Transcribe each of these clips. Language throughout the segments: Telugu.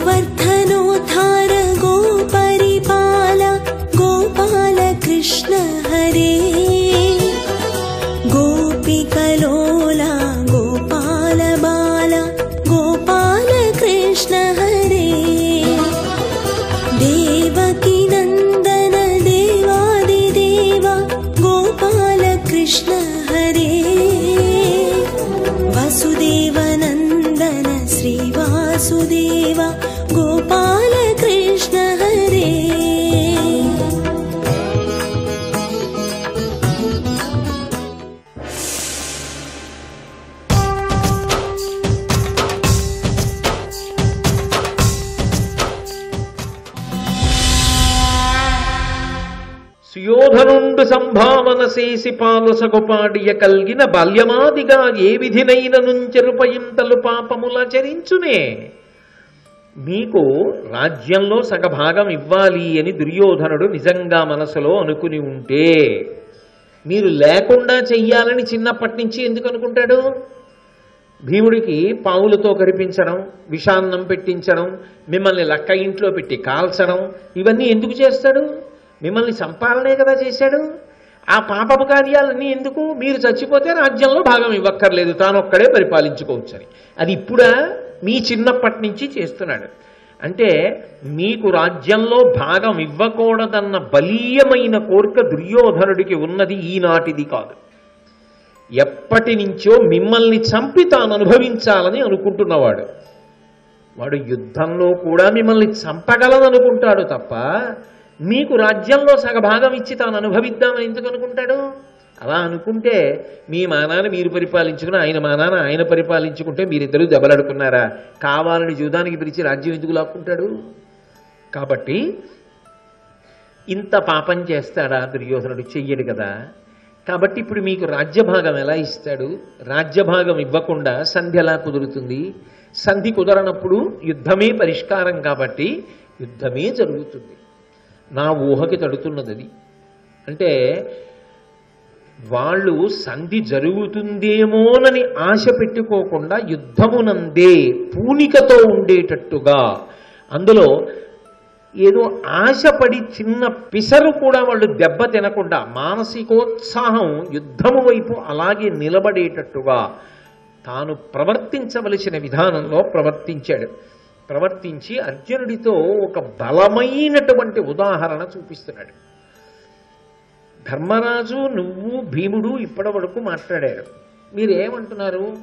गोवर्धनोद्धार సుయోధనుండు సంభావన చేసి పాలసగొపాడియ కలిగిన బాల్యమాదిగా ఏ విధినైన నుంచెరుపయింతలు పాపముల చరించునే. మీకు రాజ్యంలో సగభాగం ఇవ్వాలి అని దుర్యోధనుడు నిజంగా మనసులో అనుకుని ఉంటే మీరు లేకుండా చెయ్యాలని చిన్నప్పటి నుంచి ఎందుకు అనుకుంటాడు? భీముడికి పావులతో కరిపించడం విషాన్నం పెట్టించడం మిమ్మల్ని లక్క ఇంట్లో పెట్టి కాల్చడం ఇవన్నీ ఎందుకు చేస్తాడు? మిమ్మల్ని సంపాలనే కదా చేశాడు? ఆ పాపపు కార్యాలన్నీ ఎందుకు? మీరు చచ్చిపోతే రాజ్యంలో భాగం ఇవ్వక్కర్లేదు. తానొక్కడే పరిపాలించుకోవచ్చని అది ఇప్పుడా? మీ చిన్నప్పటి నుంచి చేస్తున్నాడు. అంటే మీకు రాజ్యంలో భాగం ఇవ్వకూడదన్న బలీయమైన కోరిక దుర్యోధనుడికి ఉన్నది ఈనాటిది కాదు. ఎప్పటి నుంచో మిమ్మల్ని చంపి తాను అనుభవించాలని అనుకుంటున్నవాడు. వాడు యుద్ధంలో కూడా మిమ్మల్ని చంపగలదనుకుంటాడు తప్ప మీకు రాజ్యంలో సగభాగం ఇచ్చి తాను అనుభవిద్దామని ఎందుకు అనుకుంటాడు? అలా అనుకుంటే మీ మానాన్ని మీరు పరిపాలించుకుని ఆయన మానాన్ని ఆయన పరిపాలించుకుంటే మీరిద్దరూ దెబ్బలాడుకున్నారా? కావాలని జూదానికి పిలిచి రాజ్యం ఎందుకు లాక్కుంటాడు? కాబట్టి ఇంత పాపం చేస్తాడా దుర్యోధనుడు? చెయ్యడు కదా. కాబట్టి ఇప్పుడు మీకు రాజ్యభాగం ఎలా ఇస్తాడు? రాజ్యభాగం ఇవ్వకుండా సంధి ఎలా కుదురుతుంది? సంధి కుదరనప్పుడు యుద్ధమే పరిష్కారం కాబట్టి యుద్ధమే జరుగుతుంది. నా ఊహకి తడుతున్నది అది అంటే వాళ్ళు సంధి జరుగుతుందేమోనని ఆశ పెట్టుకోకుండా యుద్ధమునందే పూనికతో ఉండేటట్టుగా అందులో ఏదో ఆశపడి చిన్న పిసరు కూడా వాళ్ళు దెబ్బ తినకుండా మానసికోత్సాహం యుద్ధము వైపు అలాగే నిలబడేటట్టుగా తాను ప్రవర్తించవలసిన విధానంలో ప్రవర్తించాడు. ప్రవర్తించి అర్జునుడితో ఒక బలమైనటువంటి ఉదాహరణ చూపిస్తున్నాడు. ధర్మరాజు నువ్వు భీముడు ఇప్పటి వరకు మాట్లాడారు. మీరేమంటున్నారు?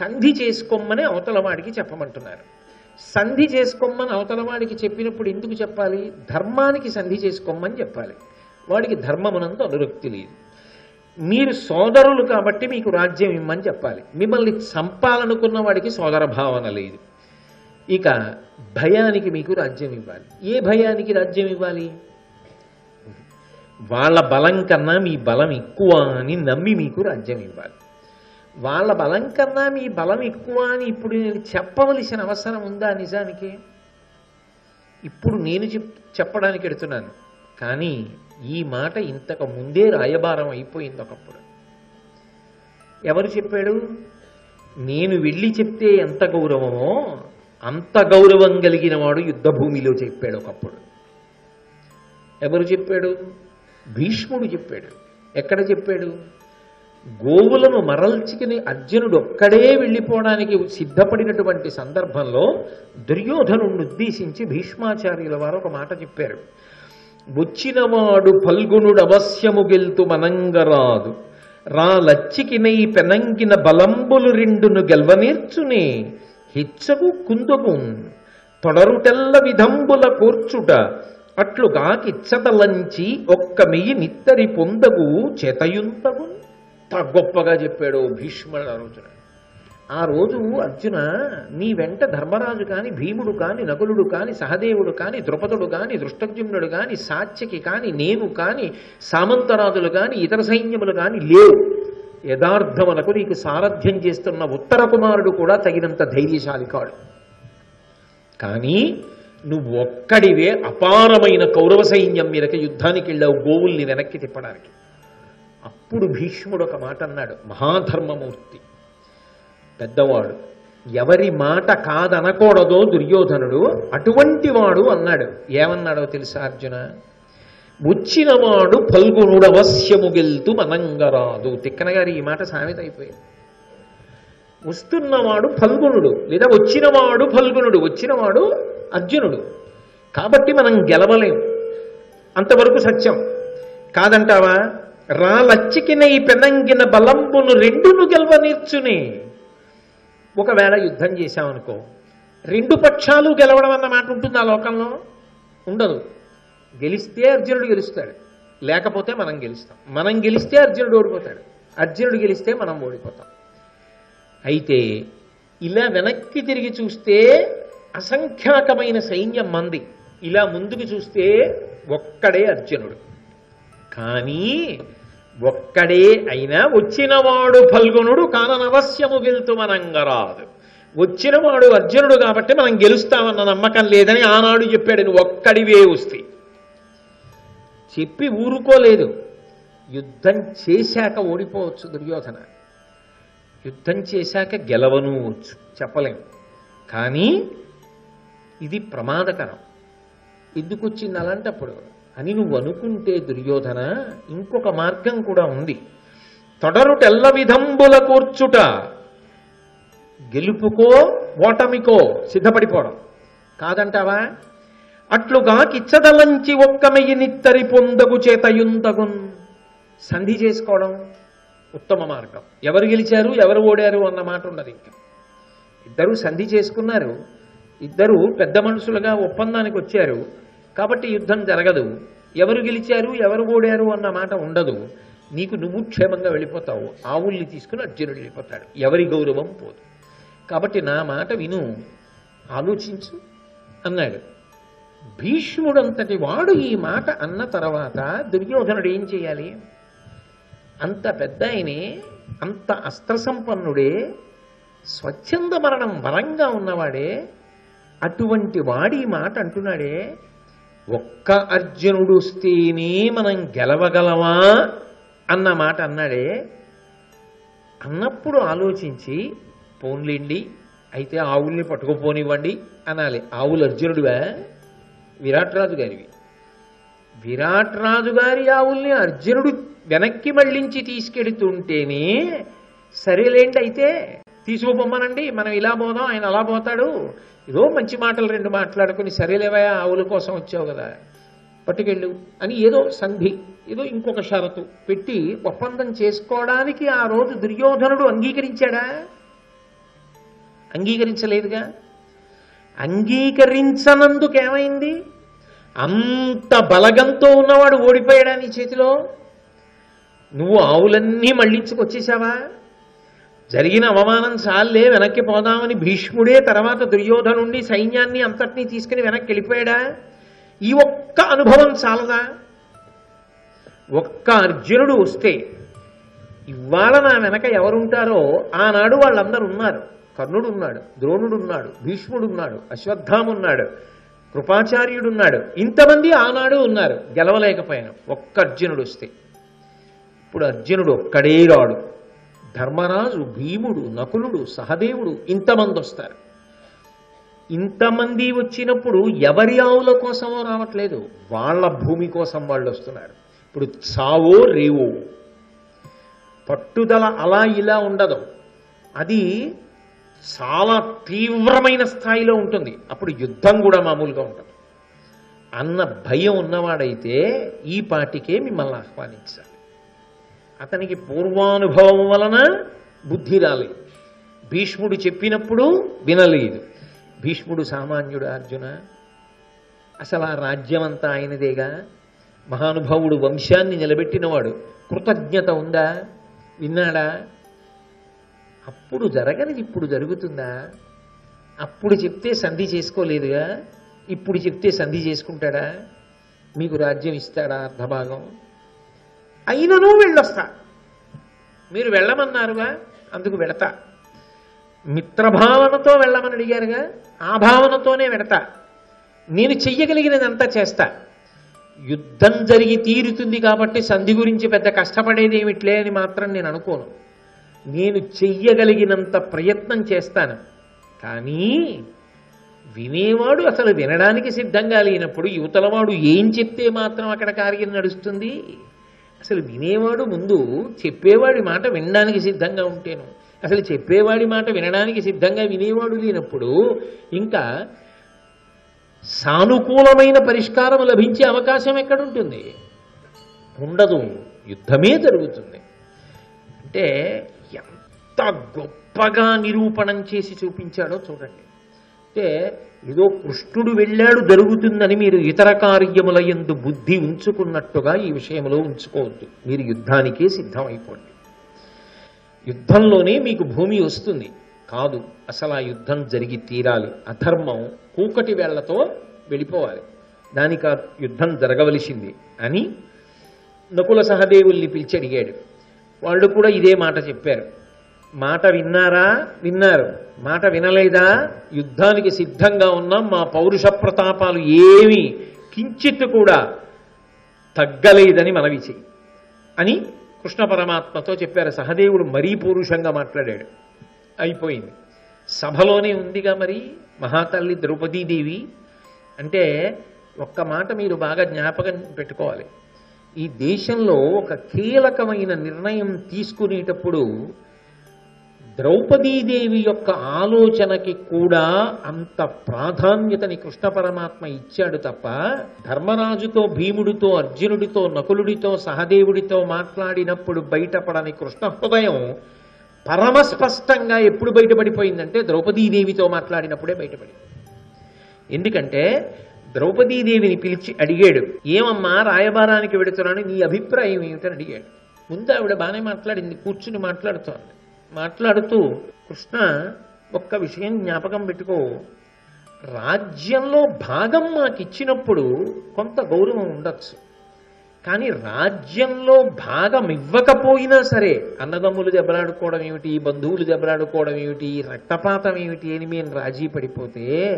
సంధి చేసుకోమని అవతలవాడికి చెప్పమంటున్నారు. సంధి చేసుకోమని అవతలవాడికి చెప్పినప్పుడు ఎందుకు చెప్పాలి? ధర్మానికి సంధి చేసుకోమని చెప్పాలి. వాడికి ధర్మమునందు అనురక్తి లేదు. మీరు సోదరులు కాబట్టి మీకు రాజ్యం ఇమ్మని చెప్పాలి. మిమ్మల్ని చంపాలనుకున్న వాడికి సోదర భావన లేదు. ఇక భయానికి మీకు రాజ్యం ఇవ్వాలి. ఏ భయానికి రాజ్యం ఇవ్వాలి? వాళ్ళ బలం కన్నా మీ బలం ఎక్కువ అని నమ్మి మీకు రాజ్యం ఇవ్వాలి. వాళ్ళ బలం కన్నా మీ బలం ఎక్కువ అని ఇప్పుడు నేను చెప్పవలసిన అవసరం ఉందా నిజానికి? ఇప్పుడు నేను చెప్ చెప్పడానికి ఎడుతున్నాను. కానీ ఈ మాట ఇంతకు ముందే రాయబారం అయిపోయింది ఒకప్పుడు. ఎవరు చెప్పాడు? నేను వెళ్ళి చెప్తే ఎంత గౌరవమో అంత గౌరవం కలిగిన వాడు యుద్ధ భూమిలో చెప్పాడు ఒకప్పుడు. ఎవరు చెప్పాడు? భీష్ముడు చెప్పాడు. ఎక్కడ చెప్పాడు? గోవులను మరల్చుకుని అర్జునుడు ఒక్కడే వెళ్ళిపోవడానికి సిద్ధపడినటువంటి సందర్భంలో దుర్యోధనుడిని ఉద్దేశించి భీష్మాచార్యుల వారు ఒక మాట చెప్పారు. వచ్చినవాడు ఫల్గునుడు అవశ్యము గెల్తు మనంగరాదు రా లచ్చికినై పెనంగిన బలంబులు రెండును గెల్వనేర్చునే. హెచ్చగు కుందుగున్ తొడరుటెల్ల విధంబుల కూర్చుట అట్లుగా కిచ్చటలంచి ఒక్క మెయ్యి నిత్తరి పొందగు చేతయుంతగు. గొప్పగా చెప్పాడు భీష్ముడు ఆ రోజున ఆ రోజు అర్జున నీ వెంట ధర్మరాజు కాని భీముడు కాని నకులుడు కాని సహదేవుడు కాని ద్రుపదుడు కాని దృష్టజ్యుమ్నుడు కాని సాత్యకి కాని నేను కాని సామంతరాజులు కాని ఇతర సైన్యములు కాని లేవు. యథార్థమునకు నీకు సారథ్యం చేస్తున్న ఉత్తర కుమారుడు కూడా తగినంత ధైర్యశాలి కాడు. కానీ నువ్వు ఒక్కడివే అపారమైన కౌరవ సైన్యం మీదకి యుద్ధానికి వెళ్ళావు గోవుల్ని వెనక్కి తిప్పడానికి. అప్పుడు భీష్ముడు ఒక మాట అన్నాడు మహాధర్మమూర్తి పెద్దవాడు ఎవరి మాట కాదనకూడదో దుర్యోధనుడు అటువంటి వాడు అన్నాడు. ఏమన్నాడో తెలుసా అర్జున? వచ్చినవాడు ఫల్గుణుడవశ్యము గెల్తు మనంగరాదు. తిక్కన గారి ఈ మాట సామెత అయిపోయింది వస్తున్నవాడు ఫల్గునుడు లేదా వచ్చినవాడు ఫల్గునుడు వచ్చినవాడు అర్జునుడు. కాబట్టి మనం గెలవలేం. అంతవరకు సత్యం. కాదంటావా? రాలచ్చికిన ఈ పెనంగిన బలంబును రెండును గెలవనిచ్చుని ఒకవేళ యుద్ధం చేశామనుకో రెండు పక్షాలు గెలవడం అన్న మాట ఉంటుంది ఆ లోకంలో? ఉండదు. గెలిస్తే అర్జునుడు గెలుస్తాడు. లేకపోతే మనం గెలుస్తాం. మనం గెలిస్తే అర్జునుడు ఓడిపోతాడు. అర్జునుడు గెలిస్తే మనం ఓడిపోతాం. అయితే ఇలా వెనక్కి తిరిగి చూస్తే అసంఖ్యాకమైన సైన్యం మంది. ఇలా ముందుకు చూస్తే ఒక్కడే అర్జునుడు. కానీ ఒక్కడే అయినా వచ్చినవాడు ఫల్గునుడు కాననవశ్యము గెలుతుమనంగరాదు వచ్చినవాడు అర్జునుడు కాబట్టి మనం గెలుస్తామన్న నమ్మకం లేదని ఆనాడు చెప్పాడు నువ్వు ఒక్కడివే వస్తే చెప్పి ఊరుకోలేదు. యుద్ధం చేశాక ఓడిపోవచ్చు దుర్యోధన. యుద్ధం చేశాక గెలవను వచ్చు చెప్పలేం. కానీ ఇది ప్రమాదకరం. ఎందుకు వచ్చింది అలాంటప్పుడు? అని నువ్వు అనుకుంటే దుర్యోధన ఇంకొక మార్గం కూడా ఉంది. తొడరు తెల్ల విధంబుల కూర్చుట. గెలుపుకో ఓటమికో సిద్ధపడిపోవడం. కాదంటావా? అట్లుగా కిచ్చదలంచి ఒక్కమయ్యి నిత్తరి పొందగు చేతయుందగున్ సంధి చేసుకోవడం ఉత్తమ మార్గం. ఎవరు గెలిచారు ఎవరు ఓడారు అన్న మాట ఉన్నది ఇంకా. ఇద్దరు సంధి చేసుకున్నారు. ఇద్దరు పెద్ద మనుషులుగా ఒప్పందానికి వచ్చారు. కాబట్టి యుద్ధం జరగదు. ఎవరు గెలిచారు ఎవరు ఓడారు అన్న మాట ఉండదు. నీకు నువ్వు క్షేమంగా వెళ్ళిపోతావు. ఆవుల్ని తీసుకుని అర్జునుడు వెళ్ళిపోతాడు. ఎవరి గౌరవం పోదు. కాబట్టి నా మాట విను. ఆలోచించు అన్నాడు. భీష్ముడంతటి వాడు ఈ మాట అన్న తర్వాత దుర్యోధనుడు ఏం చేయాలి? అంత పెద్ద ఆయనే అంత అస్త్రసంపన్నుడే స్వచ్ఛంద మరణం వరంగా ఉన్నవాడే అటువంటి వాడి ఈ మాట అంటున్నాడే ఒక్క అర్జునుడు వస్తేనే మనం గెలవగలమా అన్న మాట అన్నాడే. అన్నప్పుడు ఆలోచించి పోన్లేండి అయితే ఆవుల్ని పట్టుకుపోనివ్వండి అనాలి. ఆవులు అర్జునుడివా విరాట్రాజు గారివి. విరాట్రాజు గారి ఆవుల్ని అర్జునుడు వెనక్కి మళ్ళించి తీసుకెడుతుంటేనే సరేలేండి అయితే తీసుకుపోమ్మనండి మనం ఇలా పోదాం ఆయన అలా పోతాడు. ఏదో మంచి మాటలు రెండు మాట్లాడుకుని సరేలేవా ఆవుల కోసం వచ్చావు కదా పట్టుకెళ్ళు అని ఏదో సంధి ఏదో ఇంకొక షరతు పెట్టి ఒప్పందం చేసుకోవడానికి ఆ రోజు దుర్యోధనుడు అంగీకరించాడా? అంగీకరించలేదుగా? అంగీకరించనందుకేమైంది? అంత బలగంతో ఉన్నవాడు ఓడిపోయాడా నీ చేతిలో? నువ్వు ఆవులన్నీ మళ్ళించుకొచ్చేసావా జరిగిన అవమానం చాలే వెనక్కి పోదామని భీష్ముడే తర్వాత దుర్యోధనుండి సైన్యాన్ని అంతటినీ తీసుకుని వెనక్కి వెళ్ళిపోయాడా? ఈ ఒక్క అనుభవం చాలదా? ఒక్క అర్జునుడు వస్తే ఇవాళ నా వెనక ఎవరుంటారో ఆనాడు వాళ్ళందరూ ఉన్నారు కర్ణుడు ఉన్నాడు ద్రోణుడు ఉన్నాడు భీష్ముడు ఉన్నాడు అశ్వత్థామ ఉన్నాడు కృపాచార్యుడు ఉన్నాడు ఇంతమంది ఆనాడు ఉన్నారు గెలవలేకపోయాను ఒక్క అర్జునుడు వస్తే. ఇప్పుడు అర్జునుడు ఒక్కడే రాడు. ధర్మరాజు భీముడు నకులుడు సహదేవుడు ఇంతమంది వస్తారు. ఇంతమంది వచ్చినప్పుడు ఎవరి ఆవుల కోసమో రావట్లేదు వాళ్ళ భూమి కోసం వాళ్ళు వస్తున్నారు. ఇప్పుడు చావో రేవో. పట్టుదల అలా ఇలా ఉండదు. అది చాలా తీవ్రమైన స్థాయిలో ఉంటుంది. అప్పుడు యుద్ధం కూడా మామూలుగా ఉంటుంది అన్న భయం ఉన్నవాడైతే ఈ పాటికే మిమ్మల్ని ఆహ్వానించాలి. అతనికి పూర్వానుభవం వలన బుద్ధి రాలేదు. భీష్ముడు చెప్పినప్పుడు వినలేదు. భీష్ముడు సామాన్యుడు అర్జున అసలు ఆ రాజ్యమంతా ఆయనదేగా? మహానుభావుడు వంశాన్ని నిలబెట్టినవాడు కృతజ్ఞత ఉందా? విన్నాడా? అప్పుడు జరగనిది ఇప్పుడు జరుగుతుందా? అప్పుడు చెప్తే సంధి చేసుకోలేదుగా? ఇప్పుడు చెప్తే సంధి చేసుకుంటాడా? మీకు రాజ్యం ఇస్తాడా అర్ధభాగం? అయినను వెళ్ళొస్తా. మీరు వెళ్ళమన్నారుగా? అందుకు వెడతా మిత్రభావనతో వెళ్ళమని అడిగారుగా? ఆ భావనతోనే వెడతా నేను చెయ్యగలిగినదంతా చేస్తా. యుద్ధం జరిగి తీరుతుంది కాబట్టి సంధి గురించి పెద్ద కష్టపడేది ఏమిట్లే అని మాత్రం నేను అనుకోను. నేను చెయ్యగలిగినంత ప్రయత్నం చేస్తాను. కానీ వినేవాడు అసలు వినడానికి సిద్ధంగా లేనప్పుడు యువతలవాడు ఏం చెప్తే మాత్రం అక్కడ కార్యం నడుస్తుంది? అసలు వినేవాడు ముందు చెప్పేవాడి మాట వినడానికి సిద్ధంగా ఉంటేను. అసలు చెప్పేవాడి మాట వినడానికి సిద్ధంగా వినేవాడు లేనప్పుడు ఇంకా సానుకూలమైన పరిష్కారం లభించే అవకాశం ఎక్కడుంటుంది? ఉండదు. యుద్ధమే జరుగుతుంది. అంటే ఎంత గొప్పగా నిరూపణం చేసి చూపించాడో చూడండి. అంటే ఏదో కృష్ణుడు వెళ్ళాడు జరుగుతుందని మీరు ఇతర కార్యముల ఎందు బుద్ధి ఉంచుకున్నట్టుగా ఈ విషయంలో ఉంచుకోవద్దు. మీరు యుద్ధానికే సిద్ధమైపోండి. యుద్ధంలోనే మీకు భూమి వస్తుంది. కాదు అసలు ఆ యుద్ధం జరిగి తీరాలి. అధర్మం కూకటి వేళ్ళతో వెళ్ళిపోవాలి. దానికి ఆ యుద్ధం జరగవలసింది అని నకుల సహదేవుల్ని పిలిచి అడిగాడు. వాళ్ళు కూడా ఇదే మాట చెప్పారు. మాట విన్నారా? విన్నారు. మాట వినలేదా? యుద్ధానికి సిద్ధంగా ఉన్నాం. మా పౌరుష ప్రతాపాలు ఏమి కించిత్ కూడా తగ్గలేదని మనవి చేయి అని కృష్ణ పరమాత్మతో చెప్పారు. సహదేవుడు మరీ పౌరుషంగా మాట్లాడాడు. అయిపోయింది. సభలోనే ఉందిగా మరి మహాతల్లి ద్రౌపదీదేవి. అంటే ఒక్క మాట మీరు బాగా జ్ఞాపకం పెట్టుకోవాలి. ఈ దేశంలో ఒక కీలకమైన నిర్ణయం తీసుకునేటప్పుడు ద్రౌపదీదేవి యొక్క ఆలోచనకి కూడా అంత ప్రాధాన్యతని కృష్ణ పరమాత్మ ఇచ్చాడు తప్ప ధర్మరాజుతో భీముడితో అర్జునుడితో నకులుడితో సహదేవుడితో మాట్లాడినప్పుడు బయటపడని కృష్ణ హృదయం పరమస్పష్టంగా ఎప్పుడు బయటపడిపోయిందంటే ద్రౌపదీదేవితో మాట్లాడినప్పుడే బయటపడింది. ఎందుకంటే ద్రౌపదీదేవిని పిలిచి అడిగాడు ఏమమ్మా రాయబారానికి వెడుతున్నాను నీ అభిప్రాయం ఏమిటని అడిగాడు. ముందు ఆవిడ బాగానే మాట్లాడింది కూర్చుని మాట్లాడుతోంది. మాట్లాడుతూ కృష్ణ ఒక్క విషయం జ్ఞాపకం పెట్టుకో. రాజ్యంలో భాగం మాకు ఇచ్చినప్పుడు కొంత గౌరవం ఉండొచ్చు. కానీ రాజ్యంలో భాగం ఇవ్వకపోయినా సరే అన్నదమ్ములు దెబ్బలాడుకోవడం ఏమిటి? బంధువులు దెబ్బలాడుకోవడం ఏమిటి? రక్తపాతం ఏమిటి అని మేము రాజీ పడిపోతే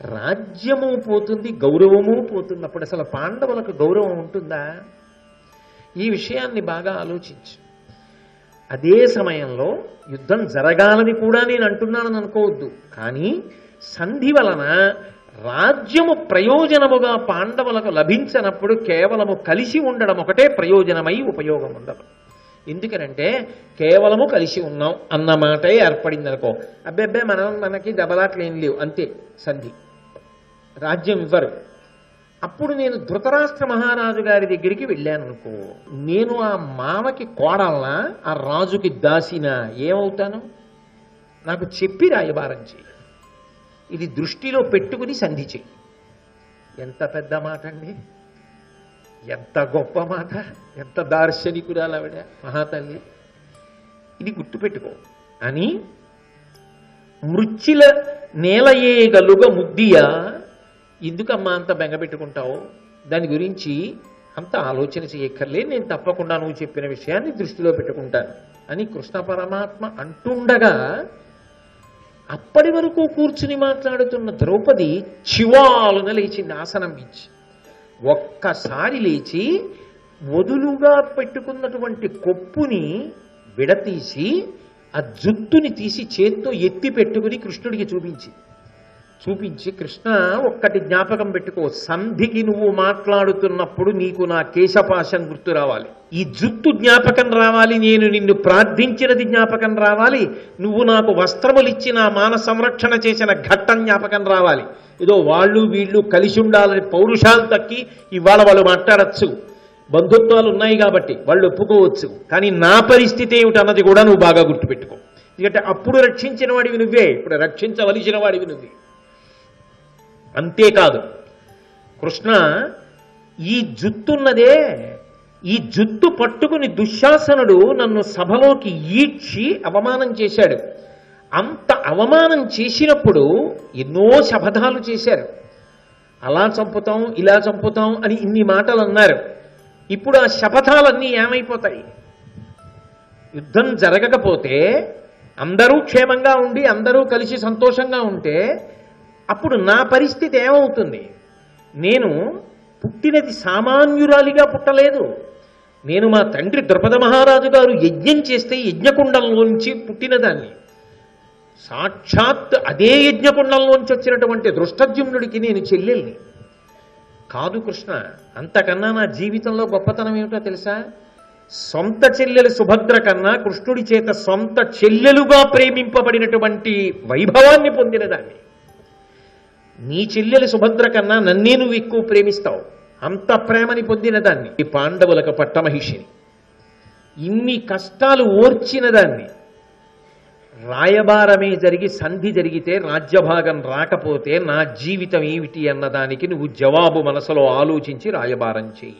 రాజ్యము పోతుంది గౌరవము పోతుంది. అప్పుడు అసలు పాండవులకు గౌరవం ఉంటుందా? ఈ విషయాన్ని బాగా ఆలోచించు. అదే సమయంలో యుద్ధం జరగాలని కూడా నేను అంటున్నానని అనుకోవద్దు. కానీ సంధి వలన రాజ్యము ప్రయోజనముగా పాండవులకు లభించనప్పుడు కేవలము కలిసి ఉండడం ఒకటే ప్రయోజనమై ఉపయోగం ఉండదు. ఎందుకనంటే కేవలము కలిసి ఉన్నాం అన్న మాటే ఏర్పడింది అనుకో అబ్బాయి మనం మనకి దెబ్బలాట్లు ఏం లేవు. అంతే సంధి. రాజ్యం ఇవ్వరు. అప్పుడు నేను ధృతరాష్ట్ర మహారాజు గారి దగ్గరికి వెళ్ళాను అనుకో నేను ఆ మామకి కోడల్నా ఆ రాజుకి దాసినా ఏమవుతాను? నాకు చెప్పి రాయబారం చేయి ఇది దృష్టిలో పెట్టుకుని సంధి చేయి ఎంత పెద్ద మాట అండి ఎంత గొప్ప మాట? ఎంత దార్శనికురాలు ఆవిడ? మహాతల్లి. ఇది గుర్తుపెట్టుకో. అని మృచ్చిల నేలయేగలుగ ముద్దియా ఎందుకమ్మా అంత బెంగపెట్టుకుంటావు దాని గురించి అంత ఆలోచన చేయక్కర్లే నేను తప్పకుండా నువ్వు చెప్పిన విషయాన్ని దృష్టిలో పెట్టుకుంటాను అని కృష్ణ పరమాత్మ అంటుండగా అప్పటి వరకు కూర్చుని మాట్లాడుతున్న ద్రౌపది చివాలున లేచింది ఆసనం ఇచ్చి. ఒక్కసారి లేచి వదులుగా పెట్టుకున్నటువంటి కొప్పుని విడతీసి ఆ జుత్తుని తీసి చేత్తో ఎత్తి పెట్టుకుని కృష్ణుడికి చూపించి చూపించి కృష్ణ ఒక్కటి జ్ఞాపకం పెట్టుకో. సంధికి నువ్వు మాట్లాడుతున్నప్పుడు నీకు నా కేశపాశం గుర్తు రావాలి. ఈ జుత్తు జ్ఞాపకం రావాలి నేను నిన్ను ప్రార్థించినది జ్ఞాపకం రావాలి. నువ్వు నాకు వస్త్రములిచ్చి నా మాన సంరక్షణ చేసిన ఘట్టం జ్ఞాపకం రావాలి. ఏదో వాళ్ళు వీళ్ళు కలిసి ఉండాలని పౌరుషాలు తక్కి ఇవాళ వాళ్ళు మాట్లాడచ్చు. బంధుత్వాలు ఉన్నాయి కాబట్టి వాళ్ళు ఒప్పుకోవచ్చు. కానీ నా పరిస్థితి ఏమిటన్నది కూడా నువ్వు బాగా గుర్తుపెట్టుకో. ఎందుకంటే అప్పుడు రక్షించిన వాడివి నువ్వే ఇప్పుడు రక్షించవలసిన వాడివి నువ్వే. అంతేకాదు. కృష్ణ ఈ జుత్తున్నదే ఈ జుత్తు పట్టుకుని దుశ్శాసనుడు నన్ను సభలోకి ఈడ్చి అవమానం చేశాడు. అంత అవమానం చేసినప్పుడు ఎన్నో శపథాలు చేశారు. అలా చంపుతాం ఇలా చంపుతాం అని ఇన్ని మాటలు అన్నారు ఇప్పుడు ఆ శపథాలన్నీ ఏమైపోతాయి? యుద్ధం జరగకపోతే అందరూ క్షేమంగా ఉండి అందరూ కలిసి సంతోషంగా ఉంటే అప్పుడు నా పరిస్థితి ఏమవుతుంది? నేను పుట్టినది సామాన్యురాలిగా పుట్టలేదు. నేను మా తండ్రి ద్రుపద మహారాజు గారు యజ్ఞం చేస్తే యజ్ఞకుండంలోంచి పుట్టినదాన్ని. సాక్షాత్ అదే యజ్ఞకుండంలోంచి వచ్చినటువంటి దృష్టజ్యుమ్నుడికి నేను చెల్లెల్ని. కాదు కృష్ణ అంతకన్నా నా జీవితంలో గొప్పతనం ఏమిటో తెలుసా? సొంత చెల్లెలు సుభద్ర కన్నా కృష్ణుడి చేత సొంత చెల్లెలుగా ప్రేమింపబడినటువంటి వైభవాన్ని పొందినదాన్ని. నీ చెల్లెలు సుభద్ర కన్నా నన్నే నువ్వు ఎక్కువ ప్రేమిస్తావు. అంత ప్రేమని పొందినదాన్ని ఈ పాండవులకు పట్టమహిషిని. ఇన్ని కష్టాలు ఓర్చిన దాన్ని. రాయబారమే జరిగి సంధి జరిగితే రాజ్యభాగం రాకపోతే నా జీవితం ఏమిటి అన్నదానికి నువ్వు జవాబు మనసులో ఆలోచించి రాయబారం చేయి.